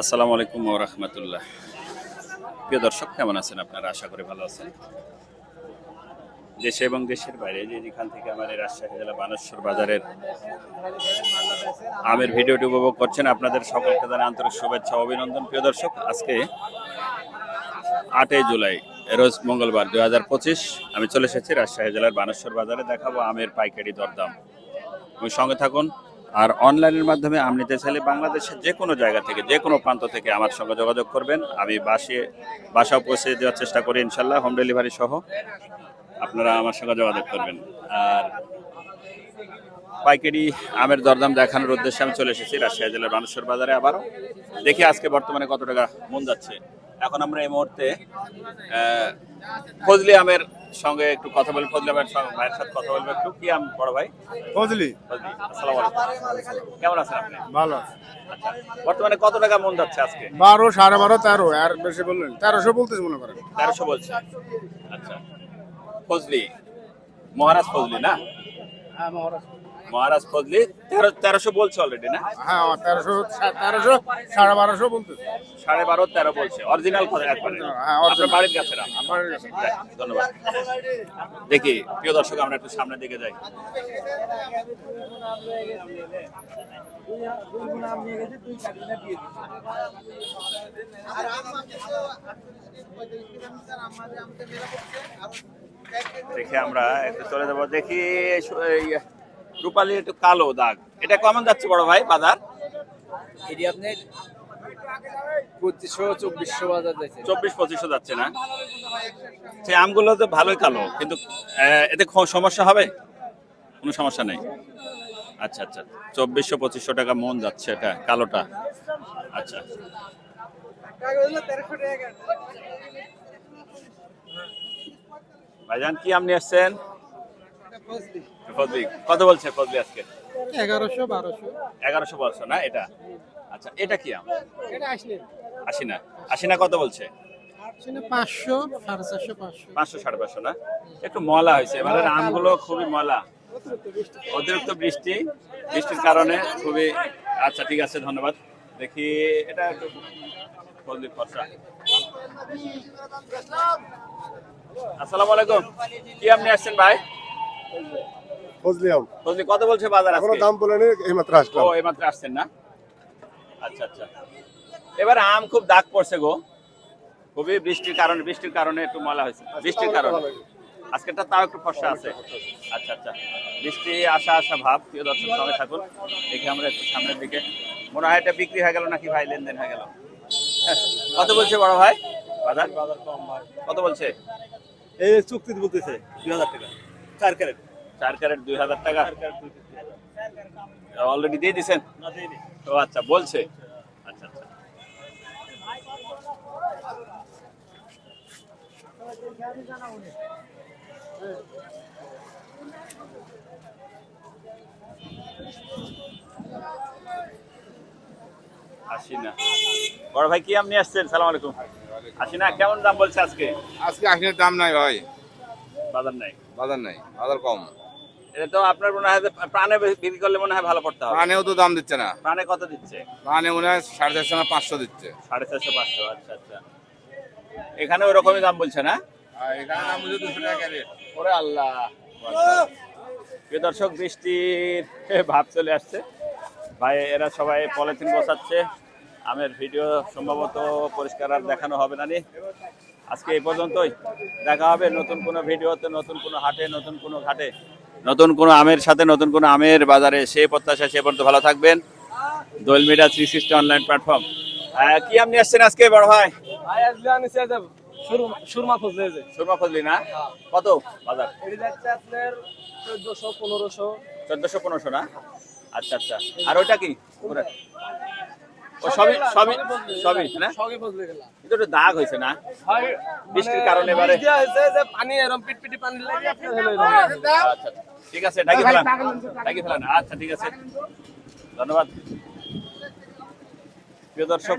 আসসালামু আলাইকুম ওয়া রাহমাতুল্লাহ। প্রিয় দর্শক, কেমন আছেন আপনারা? আশা করি ভালো আছেন। দেশে এবং দেশের বাইরে যে যেখান থেকে এই রাজশাহী জেলা বানেশ্বর বাজারের আমের ভিডিওটি উপভোগ করছেন, আপনাদের সকলকে জানাই আন্তরিক শুভেচ্ছা অভিনন্দন। প্রিয় দর্শক, আজকে আটই জুলাই, রোজ মঙ্গলবার দুই হাজার পঁচিশ, আমি চলে এসেছি রাজশাহী জেলার বানেশ্বর বাজারে দেখাবো আমের পাইকারি দরদাম। সঙ্গে থাকুন আর অনলাইনের মাধ্যমে আম নিতে চাইলে বাংলাদেশের যে কোনো জায়গা থেকে, যে কোনো প্রান্ত থেকে আমার সঙ্গে যোগাযোগ করবেন। আমি বাসে, বাসাও পৌঁছে দেওয়ার চেষ্টা করি ইনশাল্লাহ হোম ডেলিভারি সহ আপনারা আমার সঙ্গে যোগাযোগ করবেন। আর পাইকারি আমের দরদাম দেখানোর উদ্দেশ্যে আমি চলে এসেছি রাজশাহী জেলার বানেশ্বর বাজারে আবারও। দেখি আজকে বর্তমানে কত টাকা মন যাচ্ছে। এখন আমরা এই মুহূর্তে ফজলি আমের সঙ্গে একটু কথা বলি। ফজলি আমের সঙ্গে ভাইয়ের সাথে কথা বলব একটু। কি আম বড় ভাই? ফজলি। ফজলি আসসালামু আলাইকুম। কেমন আছেন আপনি? ভালো আচ্ছা বর্তমানে কত টাকা মন যাচ্ছে আজকে? বারো সাড়ে বারো তেরো আর বেশি বললেন। তেরোশো বলতেছি মনে করেন। তেরোশো বলছে। আচ্ছা। ফজলি মহারাজ ফজলি না? মহারাজ। ফজলি তেরো তেরোশো বলছে অলরেডি না? হ্যাঁ তেরোশো তেরোশো সাড়ে বারোশো বলতেছি। সাড়ে বারো তেরো বলছে। অরিজিনাল কথা একবারে। হ্যাঁ, আপনার বাড়ির কাছে না? ধন্যবাদ। দেখি প্রিয় দর্শক আমরা একটু সামনের দিকে যাই। দেখি আমরা একটু চলে যাব। দেখি এই সু- এই রূপালি একটু কালো দাগ। এটা কেমন যাচ্ছে বড় ভাই বাজার? এটি আপনার পঁচিশশো চব্বিশশো বাজার যাচ্ছে। চব্বিশ পঁচিশশো যাচ্ছে না? সেই আমগুলো তো ভালোই কালো কিন্তু এতে সমস্যা হবে? কোনো সমস্যা নেই? আচ্ছা আচ্ছা। চব্বিশশো পঁচিশশো টাকা মন যাচ্ছে এটা কালোটা। আচ্ছা। ভাইজান কি আপনি আসছেন? ফজলি কত বলছে ফজলি আজকে? এগারোশো বারোশো। এগারোশো বলছো না এটা? আচ্ছা এটা কি আম? এটা আশি না আশি না কত বলছে? পাঁচশো সাড়ে চারশো পাঁচশো। পাঁচশো সাড়ে পাঁচশো না? একটু ময়লা হয়েছে এবারে আমগুলো খুবই ময়লা। অতিরিক্ত বৃষ্টি। বৃষ্টির কারণে খুবই আচ্ছা ঠিক আছে ধন্যবাদ। দেখি এটা একটু ফজলির ফর্সা আসসালামু আলাইকুম। কি আপনি আসছেন ভাই? ফজলি আম ফজলি কত বলছে বাজার এখনও আজকে? দাম বলেনি এই মাত্র ও আসলাম এইমাত্র আসছেন না? আচ্ছা আচ্ছা। এবার আম খুব দাগ পড়ছে গো। খুবই বৃষ্টির কারণে বৃষ্টির কারণে একটু ময়লা হয়েছে। বৃষ্টির কারণে। আজকেরটা তাও একটু ফর্সা আছে। আচ্ছা আচ্ছা। বৃষ্টি আসা আসা ভাব। প্রিয় দর্শক সঙ্গে থাকুন। দেখি আমরা একটু সামনের দিকে। মনে হয় এটা বিক্রি হয়ে গেল নাকি ভাই? লেনদেন হয়ে গেল। হ্যাঁ, কত বলছে বড় ভাই? বাজার? কত বলছে? এই চুক্তি বলতেছে দুই হাজার টাকা। চার ক্যারেট। চার ক্যারেট দুই হাজার টাকা। অলরেডি দিয়ে দিছেন? ও আচ্ছা বলছে। আচ্ছা আচ্ছা। আসি না বড় ভাই কি আপনি আসছেন? সালাম আলাইকুম। আসি না কেমন দাম বলছে আজকে? আজকে আসলে দাম নাই ভাই। বাজার নাই। বাজার নাই বাজার কম। এটা তো আপনার মনে হয় প্রাণে বিক্রি করলে মনে হয় ভালো পড়তে হবে। প্রাণেও তো দাম দিচ্ছে না। প্রাণে কত দিচ্ছে? প্রাণে মনে হয় সাড়ে চারশো না পাঁচশো দিচ্ছে। সাড়ে চারশো পাঁচশো আচ্ছা আচ্ছা। এখানে ওরকমই দাম বলছে না? এখানে দাম বুঝে দুশো টাকা ওরে আল্লাহ। প্রিয় দর্শক বৃষ্টির ভাব চলে আসছে। ভাই এরা সবাই পলিথিন বসাচ্ছে। আমের ভিডিও সম্ভবত পরিষ্কার আর দেখানো হবে না নি। আজকে এই পর্যন্তই। দেখা হবে নতুন কোনো ভিডিওতে নতুন কোনো হাটে নতুন কোনো ঘাটে। নতুন কোনো আমের সাথে নতুন কোনো আমের বাজারে সে প্রত্যাশা সে পর্যন্ত ভালো থাকবেন। Dol media three sixty online platform. কি আপনি আসছেন আজকে বড় ভাই? সুরমা ফজলে সুরমা ফজলি না? কত বাজার? আপনার চোদ্দশো পনেরোশো। চোদ্দশো পনেরোশো না? আচ্ছা আচ্ছা। আর ওইটা কি? ও সবই সবই সবই না? সবই ফজলে গেলা কিন্তু একটু দাগ হয়েছে না? বৃষ্টির কারণে এবারে যে পানি এরকম পিটপিটি পানি লাগে এরকম। আচ্ছা আচ্ছা। ঠিক আছে ফেলান। ফেলান। আচ্ছা ঠিক আছে। ধন্যবাদ। প্রিয় দর্শক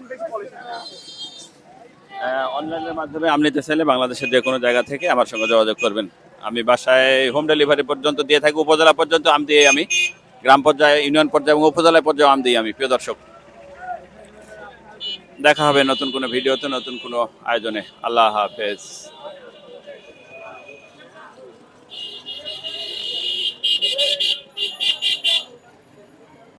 অনলাইনের মাধ্যমে আপনি নিতে চাইলে বাংলাদেশের যে কোনো জায়গা থেকে আমার সঙ্গে যোগাযোগ করবেন। আমি বাসায় হোম ডেলিভারি পর্যন্ত দিয়ে থাকি উপজেলা পর্যন্ত আম দিয়ে আমি গ্রাম পর্যায়ে ইউনিয়ন পর্যায়ে এবং উপজেলা পর্যায়ে আম দিই আমি প্রিয় দর্শক। দেখা হবে নতুন কোনো ভিডিওতে নতুন কোনো আয়োজনে। আল্লাহ হাফেজ।